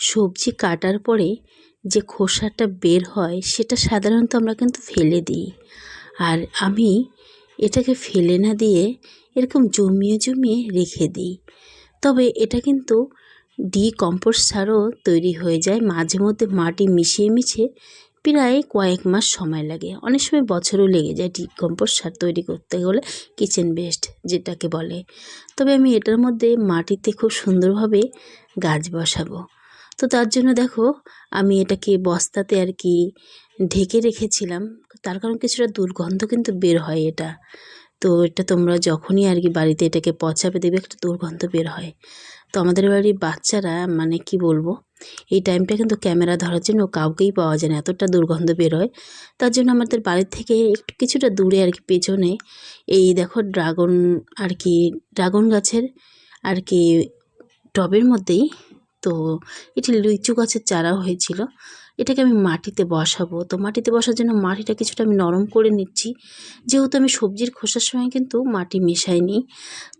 সবজি কাটার পরে যে খোসাটা বের হয়, সেটা সাধারণত আমরা কিন্তু ফেলে দিই। আর আমি এটাকে ফেলে না দিয়ে এরকম জমিয়ে জমিয়ে রেখে দিই। তবে এটা কিন্তু ডিকম্পোস্ট সারও তৈরি হয়ে যায়। মাঝে মধ্যে মাটি মিশিয়ে মিশিয়ে প্রায় কয়েক মাস সময় লাগে। অনেক সময় বছরও লেগে যায় ডিকম্পোস্ট সার তৈরি করতে গেলে, কিচেন বেস্ট যেটাকে বলে। তবে আমি এটার মধ্যে মাটিতে খুব সুন্দরভাবে গাছ বসাবো। তো তার জন্য দেখো, আমি এটাকে বস্তাতে আর কি ঢেকে রেখেছিলাম। তার কারণ কিছুটা দুর্গন্ধ কিন্তু বের হয় এটা। তো এটা তোমরা যখনই আর কি বাড়িতে এটাকে পচাবে দেবে একটা দুর্গন্ধ বের হয়। তো আমাদের বাড়ির বাচ্চারা মানে কি বলব, এই টাইমটা কিন্তু ক্যামেরা ধরার জন্য কাউকেই পাওয়া যায় না, এতটা দুর্গন্ধ বের হয়। তার জন্য আমাদের বাড়ির থেকে একটু কিছুটা দূরে আর কি পেছনে এই দেখো ড্রাগন আর কি, ড্রাগন গাছের আর কি টবের মধ্যেই তো এটি লিচু গাছের চারা হয়েছিল। এটাকে আমি মাটিতে বসাবো। তো মাটিতে বসার জন্য মাটিটা কিছুটা আমি নরম করে নিচ্ছি। যেহেতু আমি সবজির খোসার সময় কিন্তু মাটি মেশাইনি।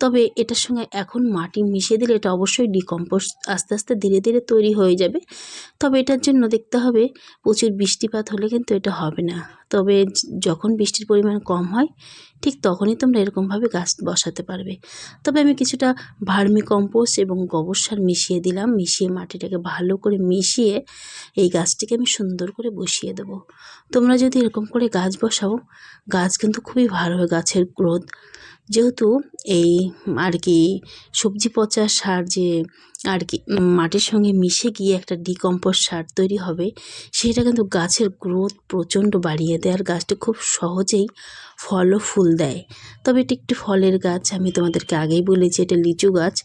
তবে এটার সঙ্গে এখন মাটি মিশিয়ে দিলে এটা অবশ্যই ডিকম্পোস্ট আস্তে আস্তে ধীরে ধীরে তৈরি হয়ে যাবে। তবে এটার জন্য দেখতে হবে, প্রচুর বৃষ্টিপাত হলে কিন্তু এটা হবে না। তবে যখন বৃষ্টির পরিমাণ কম হয়, ঠিক তখনই তোমরা এরকমভাবে গাছ বসাতে পারবে। তবে আমি কিছুটা ভার্মি কম্পোস্ট এবং গোবর সার মিশিয়ে দিলাম। মিশিয়ে মাটিটাকে ভালো করে মিশিয়ে এই গাছটিকে আমি সুন্দর করে বসিয়ে দেবো। তোমরা যদি এরকম করে গাছ বসাও, গাছ কিন্তু খুবই ভালো হয়, গাছের গ্রোথ যেহেতু এই আর কি সবজি পচা সার যে আর কি মাটির সঙ্গে মিশে গিয়ে একটা ডিকম্পোস্ট সার তৈরি হবে, সেটা কিন্তু গাছের গ্রোথ প্রচণ্ড বাড়িয়ে দেয় আর গাছটি খুব সহজেই ফল ও ফুল দেয়। তবে এটি একটি ফলের গাছ, আমি তোমাদেরকে আগেই বলেছি এটা লিচু গাছ।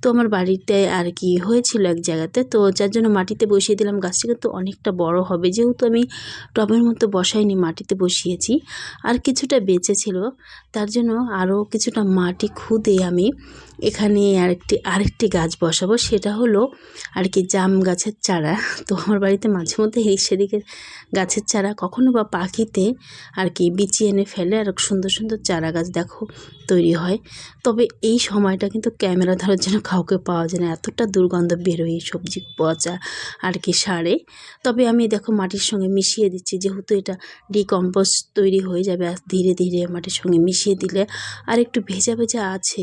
তো আমার বাড়িতে আর কি হয়েছিল এক জায়গাতে, তো যার জন্য মাটিতে বসিয়ে দিলাম, গাছটি কিন্তু অনেকটা বড় হবে। যেহেতু আমি টবের মতো বসাইনি, মাটিতে বসিয়েছি, আর কিছুটা বেঁচে ছিল তার জন্য আরও কিছুটা মাটি খুদে আমি এখানে আরেকটি আরেকটি গাছ বসাবো, সেটা হলো আর কি জাম গাছের চারা। তো আমার বাড়িতে মাঝে মধ্যে এই সেদিকে গাছের চারা কখনো বা পাখিতে আর কি বিচিয়ে এনে ফেলে আর সুন্দর সুন্দর চারা গাছ দেখো তৈরি হয়। তবে এই সময়টা কিন্তু ক্যামেরা ধরার জন্য কাউকে পাওয়া যায় না, এতটা দুর্গন্ধ বেরোয় সবজি পচা আর কি সারে। তবে আমি দেখো মাটির সঙ্গে মিশিয়ে দিচ্ছি, যেহেতু এটা ডিকম্পোস্ট তৈরি হয়ে যাবে, আর ধীরে ধীরে মাটির সঙ্গে মিশিয়ে দিলে আর একটু ভেজা ভেজা আছে।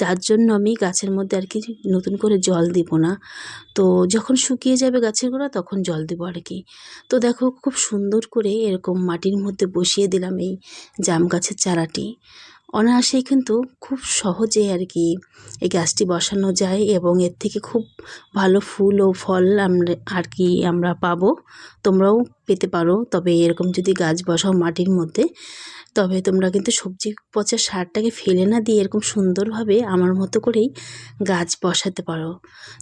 যার জন্য আমি গাছের মধ্যে আর কি নতুন করে জল দিব না। তো যখন শুকিয়ে যাবে গাছের গোড়া, তখন জল দেবো আর কি। তো দেখো, খুব সুন্দর করে এরকম মাটির মধ্যে বসিয়ে দিলাম এই জাম গাছের চারাটি। অনায়াসেই কিন্তু খুব সহজে আর কি এই গাছটি বসানো যায় এবং এর থেকে খুব ভালো ফুল ও ফল আমরা আর কি আমরা পাবো। তোমরাও পেতে পারো। তবে এরকম যদি গাছ বসাও মাটির মধ্যে, তবে তোমরা কিন্তু সবজি পচা সারটাকে ফেলে না দিয়ে এরকম সুন্দরভাবে আমার মতো করেই গাছ বসাতে পারো।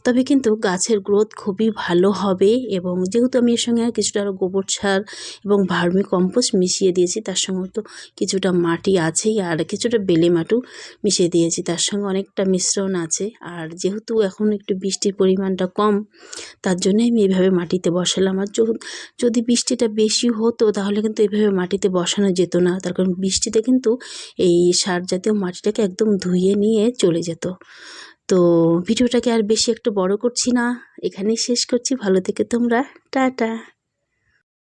তবে কিন্তু গাছের গ্রোথ খুবই ভালো হবে এবং যেহেতু আমি এর সঙ্গে কিছুটা আরও গোবর সার এবং ভার্মি কম্পোস্ট মিশিয়ে দিয়েছি, তার সঙ্গে তো কিছুটা মাটি আছেই আর কিছুটা বেলে মাটু মিশিয়ে দিয়েছি, তার সঙ্গে অনেকটা মিশ্রণ আছে। আর যেহেতু এখন একটু বৃষ্টির পরিমাণটা কম, তার জন্য আমি এইভাবে মাটিতে বসালাম। আর যদি বৃষ্টিটা বেশি হতো, তাহলে কিন্তু এভাবে মাটিতে বসানো যেত না। তার কারণ বৃষ্টিতে কিন্তু এই সার জাতীয় মাটিটাকে একদম ধুয়ে নিয়ে চলে যেত। তো ভিডিওটাকে আর বেশি একটু বড় করছি না। এখানেই শেষ করছি। ভালো থেকে তোমরা। টাটা।